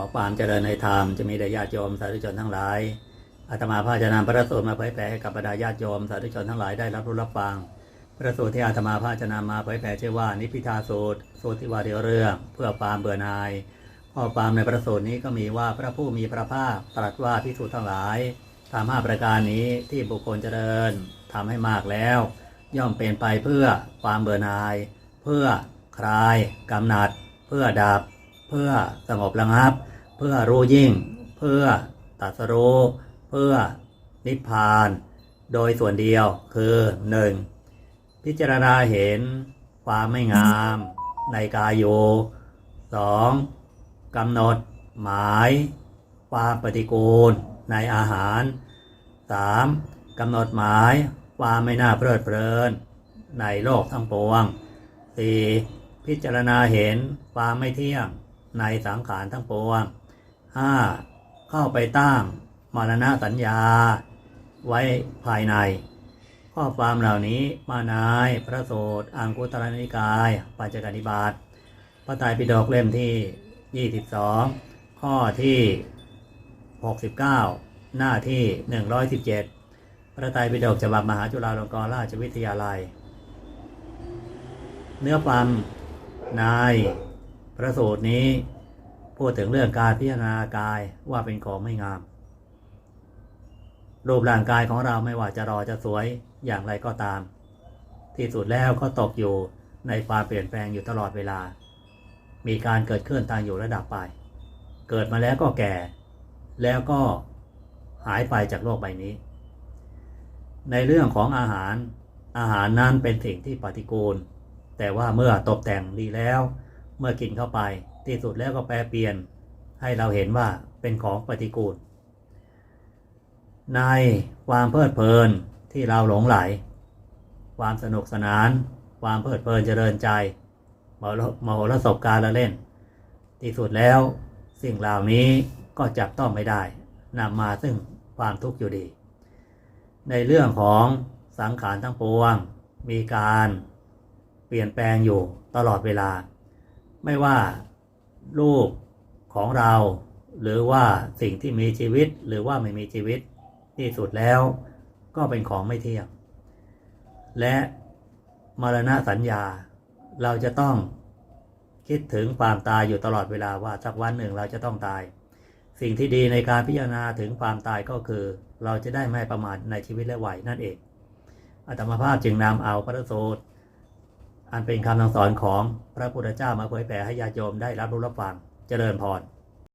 อความเจริญในธรรมจะมีแด่ญาติโยมสาธุชนทั้งหลายอาตมาภาพจะนำพระสูตรมาเผยแผ่ให้กับบรรดาญาติโยมสาธุชนทั้งหลายได้รับรู้รับฟัง พระสูตรที่อาตมาภาพจะนำมาเผยแผ่ชื่อว่านิพพิทาสูตร สูตรที่ว่าเดียวเรื่อง เพื่อความเบื่อหน่ายข้อความในพระสูตรนี้ก็มีว่าพระผู้มีพระภาคตรัสว่าพิสูจน์ทั้งหลายทำห้าประการนี้ที่บุคคลเจริญทำให้มากแล้ว ย่อมเป็นไปเพื่อความเบื่อหน่าย เพื่อคลายกำหนัด เพื่อดับ เพื่อสงบระงับ เพื่อรู้ยิ่ง เพื่อตัสรู้เพื่อนิพพาน โดยส่วนเดียวคือ 1. พิจารณาเห็นความไม่งามในกายโย 2. กำหนดหมายความปฏิกูลในอาหาร 3. กำหนดหมายความไม่น่าเพลิดเพลิน ในโลกทั้งปวง 4. พิจารณาเห็นความไม่เที่ยง ในสังขารทั้งปวง 5. เข้าไปตั้งมรณะสัญญา ไว้ภายใน ข้อความเหล่านี้มานายพระโสดอังคุตรนิกาย ปัจจกนิบาตพระไตรปิฎกเล่มที่ 22 ข้อที่ 69 หน้าที่ 117 พระไตรปิฎกฉบับมหาจุฬาลงกรณราชวิทยาลัย เนื้อความใน พระสูตรนี้พูดถึงเรื่องการพิจารณากายว่าเป็นของไม่งาม รูปร่างกายของเราไม่ว่าจะรอจะสวยอย่างไรก็ตาม ที่สุดแล้วก็ตกอยู่ในความเปลี่ยนแปลงอยู่ตลอดเวลา มีการเกิดขึ้นตามอยู่ระดับไป เกิดมาแล้วก็แก่ แล้วก็หายไปจากโลกใบนี้ ในเรื่องของอาหารอาหารนั้นเป็นสิ่งที่ปฏิกูล แต่ว่าเมื่อตกแต่งดีแล้ว เมื่อกินเข้าไปที่สุดแล้วก็แปลเปลี่ยนให้เราเห็นว่าเป็นของปฏิกูล ในความเพลิดเพลินที่เราหลงไหล ความสนุกสนาน ความเพลิดเพลินเจริญใจมโหมโหรสพการละเล่น ที่สุดแล้วสิ่งเหล่านี้ก็จับต้องไม่ได้นำมาซึ่งความทุกข์อยู่ดี ในเรื่องของสังขารทั้งปวง มีการเปลี่ยนแปลงอยู่ตลอดเวลา ไม่ว่ารูปของเรา หรือว่าสิ่งที่มีชีวิตหรือว่าไม่มีชีวิตที่สุดแล้ว ก็เป็นของไม่เที่ยง และมรณะสัญญาเราจะต้องคิดถึงความตายอยู่ตลอดเวลาว่าสักวันหนึ่งเราจะต้องตาย สิ่งที่ดีในการพิจารณาถึงความตายก็คือ เราจะได้ไม่ประมาทในชีวิตและวัยนั่นเองอาตมาภาพจึงนำเอาพระสูตร อันเป็นคำสั่งสอนของพระพุทธเจ้ามาเผยแผ่ให้ญาติโยมได้รับรู้รับฟัง เจริญพร